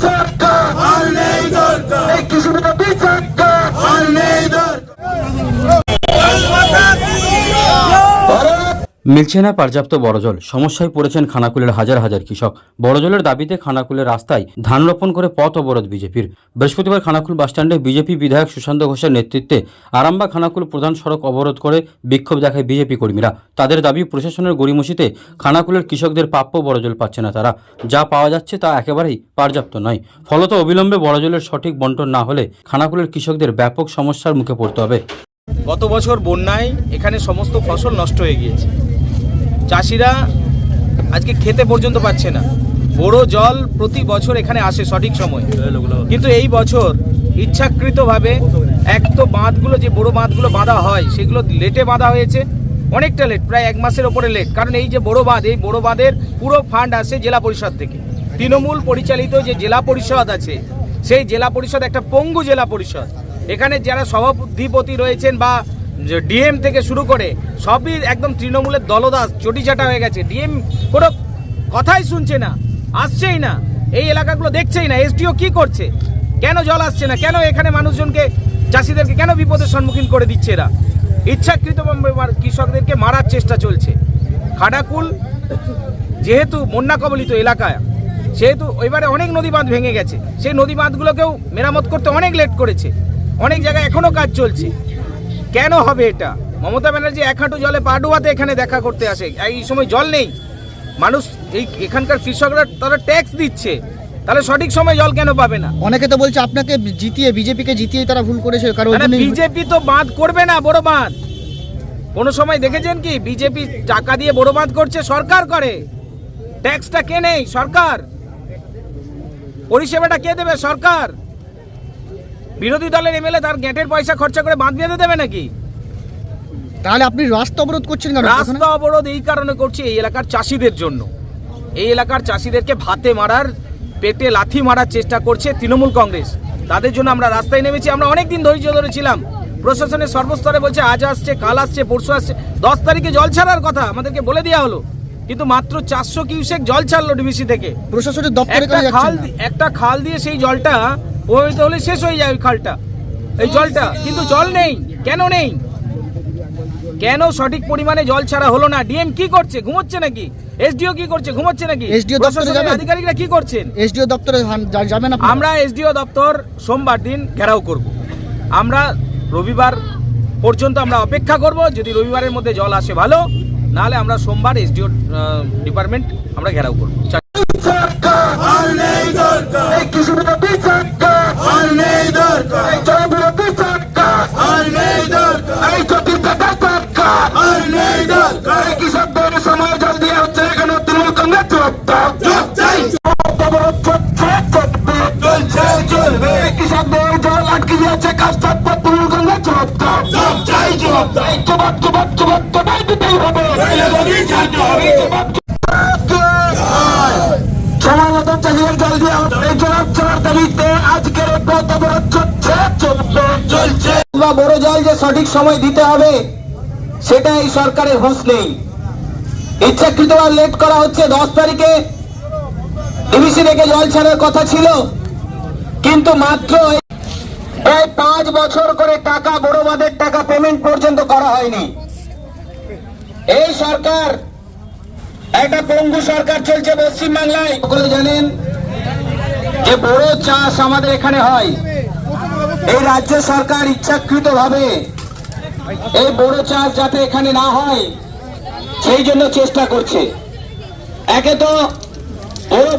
সরকার মিলছে না পর্যাপ্ত বড়জল। সমস্যায় পড়েছেন খানাকুলের হাজার হাজার কৃষক। বড়জলের দাবিতে খানাকুলের রাস্তায় ধান রোপণ করে পথ অবরোধ বিজেপির। বৃহস্পতিবার খানাকুল বাসস্ট্যান্ডে বিজেপি বিধায়ক সুশান্ত ঘোষের নেতৃত্বে আরামবা খানাকুল প্রধান সড়ক অবরোধ করে বিক্ষোভ দেখায় বিজেপি কর্মীরা। তাদের দাবি, প্রশাসনের গড়িমসিতে খানাকুলের কৃষকদের প্রাপ্য বড়জল পাচ্ছে না তারা। যা পাওয়া যাচ্ছে তা একেবারেই পর্যাপ্ত নয়। ফলত অবিলম্বে বড়জলের সঠিক বন্টন না হলে খানাকুলের কৃষকদের ব্যাপক সমস্যার মুখে পড়তে হবে। গত বছর বন্যায় এখানে সমস্ত ফসল নষ্ট হয়ে গিয়েছে। চাষিরা আজকে খেতে পর্যন্ত পাচ্ছে না। বড় জল প্রতি বছর এখানে আসে সঠিক সময়। কিন্তু এই বছর ইচ্ছাকৃতভাবে এক তো বাঁধগুলো যে বড় বাঁধগুলো বাঁধা হয়, সেগুলো লেটে বাঁধা হয়েছে। অনেকটা লেট, প্রায় এক মাসের ওপরে লেট। কারণ এই যে বড় বাঁধ, এই বড় বাঁধের পুরো ফান্ড আসে জেলা পরিষদ থেকে। তৃণমূল পরিচালিত যে জেলা পরিষদ আছে, সেই জেলা পরিষদ একটা পঙ্গু জেলা পরিষদ। এখানে যারা সভাধিপতি রয়েছেন বা ডিএম থেকে শুরু করে সবই একদম তৃণমূলের দলদাস, চটিচাটা হয়ে গেছে। ডিএম কোনো কথাই শুনছে না, আসছেই না, এই এলাকাগুলো দেখছেই না, এসডিও কি করছে? কেন জল আসছে না? কেন এখানে মানুষজনকে, চাষিদেরকে কেন বিপদের সম্মুখীন করে দিচ্ছে এরা? ইচ্ছাকৃতভাবে মার- কৃষকদেরকে মারার চেষ্টা চলছে। খাডাকুল, যেহেতু বন্যা কবলিত এলাকায় সেহেতু এবারে অনেক নদী বাঁধ ভেঙে গেছে। সেই নদী বাঁধগুলোকেও মেরামত করতে অনেক লেট করেছে। অনেক জায়গায় এখনও কাজ চলছে। কেন হবে এটা? মমতা ব্যানার্জি এক হাঁটু জলে পা ডুবাতে এখানে দেখা করতে আসে। এই সময় জল নেই। মানুষ এই এখানকার কৃষকরা তারা ট্যাক্স দিচ্ছে। তাহলে সঠিক সময় জল কেন পাবে না? অনেকে তো বলছে আপনাকে জিতিয়ে বিজেপিকে জিতিয়ে তারা ভুল করেছে কারণ মানে বিজেপি তো বাঁধ করবে না বড় বাঁধ। কোনো সময় দেখেছেন কি? বিজেপি টাকা দিয়ে বড় বাঁধ করছে সরকার করে। ট্যাক্সটা কে নেই? সরকার। পরিষেবাটা কে দেবে? সরকার। বিরোধী দলের এমএলএ তার গ্যাটের পয়সা খরচা করে বাঁধ বেঁধে দেবে নাকি? তাহলে আপনি রাস্তা অবরোধ করছেন কেন? রাস্তা অবরোধ এই কারণে করছি এই এলাকার চাষিদের জন্য। এই এলাকার চাষিদেরকে ভাতে মারার পেটে লাথি মারার চেষ্টা করছে তৃণমূল কংগ্রেস। তাদের জন্য আমরা রাস্তায় নেমেছি আমরা অনেক দিন ধৈর্য ধরেছিলাম প্রশাসনের সর্বস্তরে বলছে আজ আসছে কাল আসছে পরশু আসছে। দশ তারিখে জল ছাড়ার কথা আমাদেরকে বলে দেওয়া হলো। কিন্তু মাত্র চারশো কিউসেক জল ছাড়লো ডিবিসি থেকে। প্রশাসনের দপ্তরে একটা খাল দিয়ে সেই জলটা প্রভাবিত হলে শেষ হয়ে যায় ওই খালটা এই জলটা। কিন্তু জল নেই কেন নেই? কেন সঠিক পরিমাণে জল ছাড়া হলো না? ডিএম কি করছে? ঘুমোচ্ছে নাকি? এসডিও কি করছে? ঘুমোচ্ছে নাকি? SDO দপ্তরে যাবেন? আধিকারিকরা কি করছেন? এসডিও দপ্তরে যান- যা- যাবেন আপনি আমরা এসডিও দপ্তর সোমবার দিন ঘেরাও করব। আমরা রবিবার পর্যন্ত আমরা অপেক্ষা করব। যদি রবিবারের মধ্যে জল আসে ভালো নাহলে আমরা সোমবার এসডিও ডিপার্টমেন্ট আমরা ঘেরাও করব। বড় জল যে সঠিক সময় দিতে হবে সেটা এই সরকারের হোঁশ নেই ইচ্ছাকৃতভাবে লেট করা হচ্ছে দশ তারিখে ডিবিসি থেকে জল ছাড়ার কথা ছিল কিন্তু মাত্র বছর করে টাকা বড় বাঁধের টাকা পেমেন্ট পর্যন্ত করা হয়নি। এই সরকার, একটা পঙ্গু সরকার চলছে পশ্চিমবাংলায়। জানেন যে বড় চাষ আমাদের এখানে হয়। এই রাজ্য সরকার ইচ্ছাকৃত ভাবে এই বড় চাষ যাতে এখানে না হয়, সেই জন্য চেষ্টা করছে। একে তো বড়